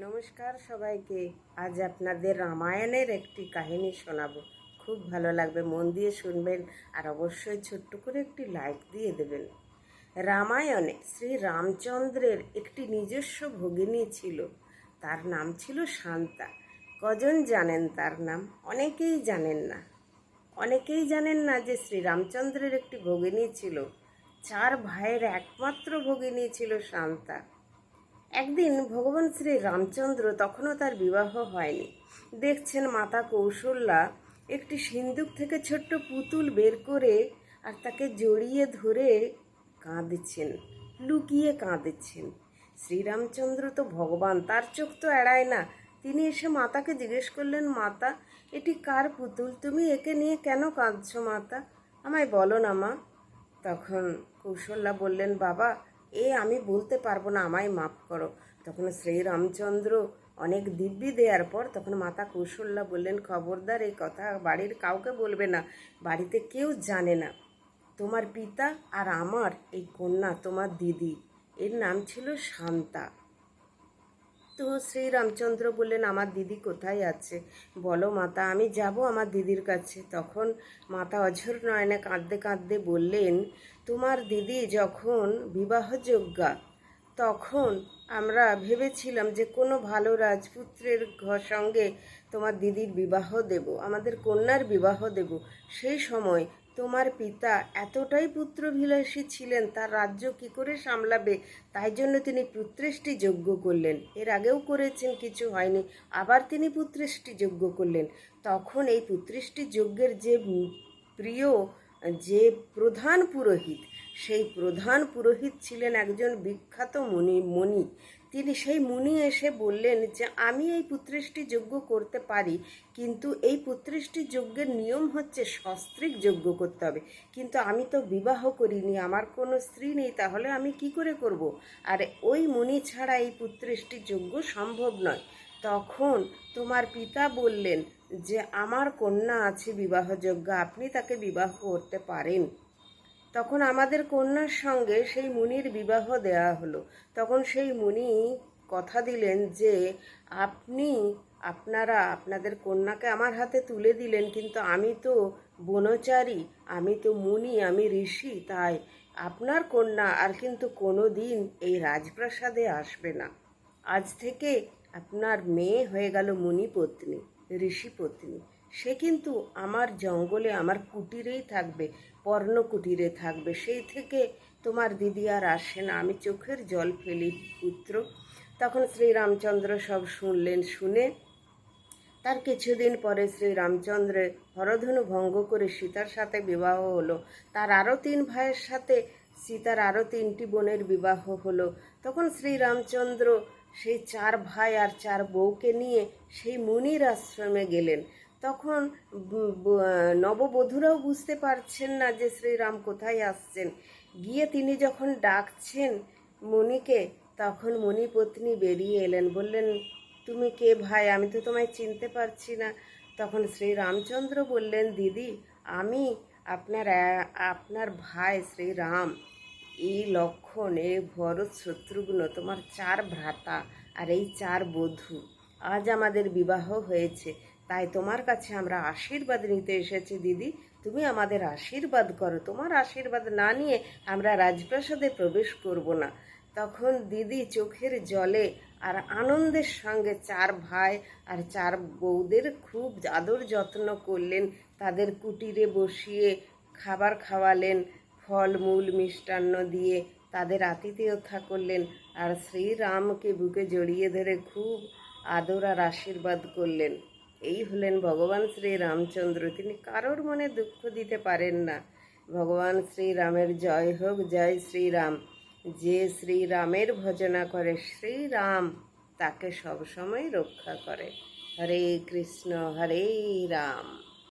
নমস্কার সবাইকে। আজ আপনাদের রামায়ণের একটি কাহিনী শোনাবো। খুব ভালো লাগবে, মন দিয়ে শুনবেন আর অবশ্যই ছোট্ট করে একটি লাইক দিয়ে দেবেন। রামায়ণে শ্রী রামচন্দ্রের একটি নিজস্ব ভগিনী ছিল। তার নাম ছিল শান্তা। কজন জানেন তার নাম? অনেকেই জানেন না। অনেকেই জানেন না যে শ্রী রামচন্দ্রের একটি ভগিনী ছিল। চার ভাইয়ের একমাত্র ভগিনী ছিল শান্তা। একদিন ভগবান শ্রী রামচন্দ্র তখনও তার বিবাহ হয়নি। দেখছেন মাতা কৌশল্যা একটি সিন্দুক থেকে ছোট্ট পুতুল বের করে আর তাকে জড়িয়ে ধরে কাঁদছেন, লুকিয়ে কাঁদছেন। শ্রীরামচন্দ্র তো ভগবান, তার চোখ তো এড়ায় না। তিনি এসে মাতাকে জিজ্ঞেস করলেন, মাতা, এটি কার পুতুল? তুমি একে নিয়ে কেন কাঁদছো মাতা? আমায় বলো না মা। তখন কৌশল্যা বললেন, বাবা এ আমি বলতে পারব না, আমায় মাফ করো। তখন শ্রী রামচন্দ্র অনেক দিব্যি দেওয়ার পর তখন মাতা কৌশল্যা বললেন, খবরদার, এই কথা বাড়ির কাউকে বলবে না, বাড়িতে কেউ জানে না। তোমার পিতা আর আমার এই কন্যা, তোমার দিদি, এর নাম ছিল শান্তা। তো শ্রীরামচন্দ্র বললেন, আমার দিদি কোথায় আছে? বলো মাতা, আমি যাব আমার দিদির কাছে। তখন মাতা অঝর নয়নে কাঁদতে কাঁদতে বললেন, তোমার দিদি যখন বিবাহযোগ্যা, তখন আমরা ভেবেছিলাম যে কোনো ভালো রাজপুত্রের ঘর সঙ্গে তোমার দিদির বিবাহ দেব, আমাদের কন্যার বিবাহ দেব। সেই সময় তোমার পিতা এতটাই পুত্রভিলাষী ছিলেন, তার রাজ্য কি করে সামলাবে? তাই জন্য তিনি পুত্রেষ্টি যজ্ঞ করলেন। এর আগেও করেছেন, কিছু হয়নি। আবার তিনি পুত্রেষ্টি যজ্ঞ করলেন। তখন এই পুত্রেষ্টি যজ্ঞের যে প্রিয়, যে প্রধান পুরোহিত, সেই প্রধান পুরোহিত ছিলেন একজন বিখ্যাত মুনি, মণি। তিনি সেই মুনি এসে বললেন যে, আমি এই পুত্রেষ্টি যজ্ঞ করতে পারি, কিন্তু এই পুত্রেষ্টি যজ্ঞের নিয়ম হচ্ছে সস্ত্রিক যজ্ঞ করতে হবে। কিন্তু আমি তো বিবাহ করিনি, আমার কোনো স্ত্রী নেই, তাহলে আমি কি করে করব? আর, ওই মুনি ছাড়া এই পুত্রেষ্টি যজ্ঞ সম্ভব নয়। তখন তোমার পিতা বললেন যে, আমার কন্যা আছে বিবাহযোগ্য আপনি তাকে বিবাহ করতে পারেন। তখন আমাদের কন্যার সঙ্গে সেই মুনির বিবাহ দেয়া হলো। তখন সেই মুনি কথা দিলেন যে, আপনি, আপনারা আপনাদের কন্যাকে আমার হাতে তুলে দিলেন, কিন্তু আমি তো বনচারী, আমি তো মুনি, আমি ঋষি, তাই আপনার কন্যা আর কিন্তু কোনো দিন এই রাজপ্রাসাদে আসবে না। আজ থেকে আপনার মেয়ে হয়ে গেল মুনি পত্নী, ঋষি পত্নী। সে কিন্তু আমার জঙ্গলে, আমার কুটিরেই থাকবে পর্ণ কুটিরে থাকবে। সেই থেকে তোমার দিদি আর আসে না। আমি চোখের জল ফেলি, পুত্র। তখন শ্রীরামচন্দ্র সব শুনলেন, শুনে তার কিছুদিন পরে শ্রী রামচন্দ্রের হরধনু ভঙ্গ করে সীতার সাথে বিবাহ হলো। তার আরও তিন ভাইয়ের সাথে সীতার আরও তিনটি বোনের বিবাহ হলো। তখন শ্রী রামচন্দ্র সেই চার ভাই আর চার বউকে নিয়ে সেই মুনির আশ্রমে গেলেন। তখন নববধূরাও বুঝতে পারছেন না যে শ্রীরাম কোথায় আসছেন। গিয়ে তিনি যখন ডাকছেন মুনিকে তখন মুনি পত্নী বেরিয়ে এলেন, বললেন, তুমি কে ভাই? আমি তো তোমায় চিনতে পারছি না। তখন শ্রী রামচন্দ্র বললেন, দিদি, আমি আপনার আপনার ভাই শ্রীরাম। এই লক্ষণ এ ভরত শত্রুঘ্ন, তোমার চার ভ্রাতা আর এই চার বধূ। আজ আমাদের বিবাহ হয়েছে। তাই তোমার কাছে আমরা আশীর্বাদ নিতে এসেছি, দিদি। তুমি আমাদের আশীর্বাদ করো। তোমার আশীর্বাদ না নিয়ে আমরা রাজপ্রাসাদে প্রবেশ করব না। তখন দিদি চোখের জলে আর আনন্দের সঙ্গে চার ভাই আর চার বউদের খুব আদর যত্ন করলেন। তাদের কুটিরে বসিয়ে খাবার খাওয়ালেন ফলমূল মিষ্টান্ন দিয়ে তাদের আতিথেয়তা করলেন আর শ্রীরামকে বুকে জড়িয়ে ধরে খুব আদর আর আশীর্বাদ করলেন। এই হলেন ভগবান শ্রী রামচন্দ্র। তিনি কারোর মনে দুঃখ দিতে পারেন না। ভগবান শ্রীরামের জয় হোক, জয় শ্রীরাম যে শ্রীরামের ভজনা করে শ্রীরাম তাকে সবসময় রক্ষা করে। হরে কৃষ্ণ, হরে রাম।